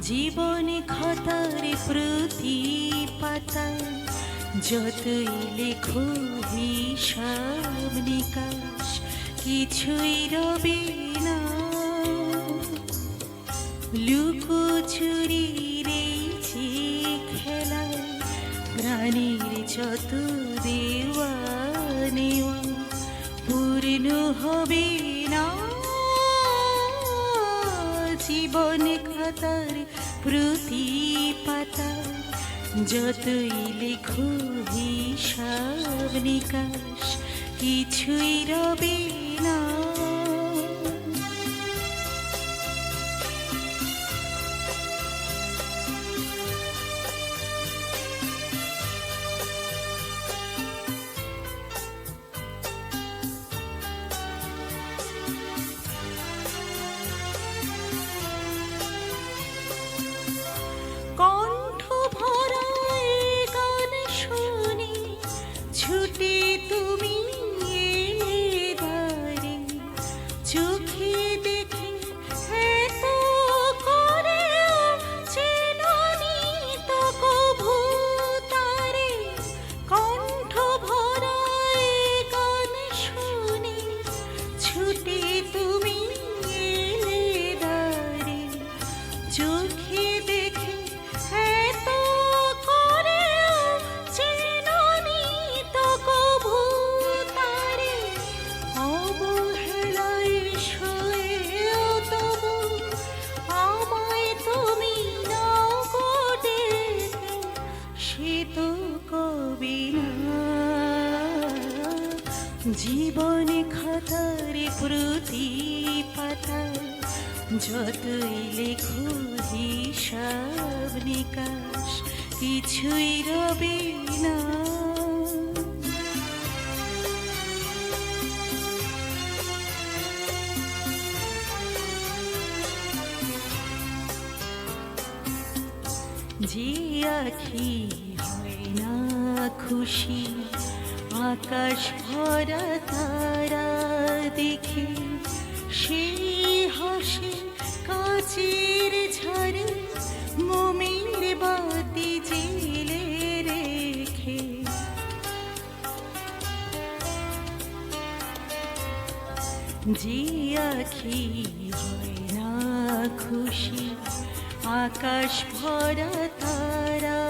জীবনে খাতার প্রতি পাতা যতই লেখো হিসাব নিকাশ কিছুই রবে না লুকোচুরির এই যে খেলা প্রাণীর যত দেওয়া নেওয়া পূর্ণ হবে না জীবন খাতার প্রতি পাতা যতই লেখো হিসাব নিকাশ কিছুই রবে না। জীবনে খাতার প্রতি পাতা যতই লেখো হিসাব নিকাশ কিছুই রবে না যে আখি হয় না খুশি আকাশ ভরা তারা দেখে সেই হাসি কাচের ঝাড়ে, মোমের বাতি জেলে রেখে। যে আখি হয় না খুশি, আকাশ ভরা তারা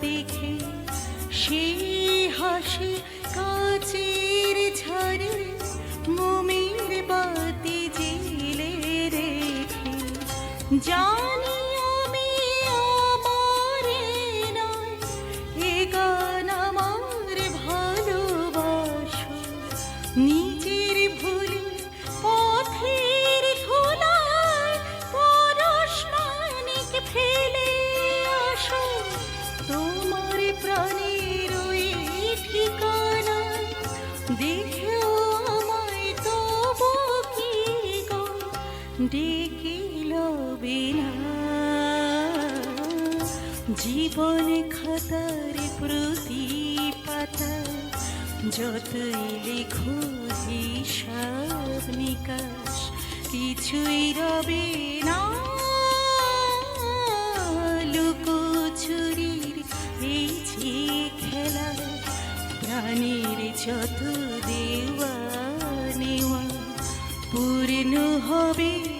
দেখে সেই হাসি কাচের ঝরে মোমের বাতি জিলে রেখে জানি জীবন খাতার প্রতি পাতা যতই লেখো হিসাব নিকাশ কিছুই রবে না লুকোচুরির এই যে খেলা প্রাণীর যত দেওয়া নেওয়া পূর্ণ হবে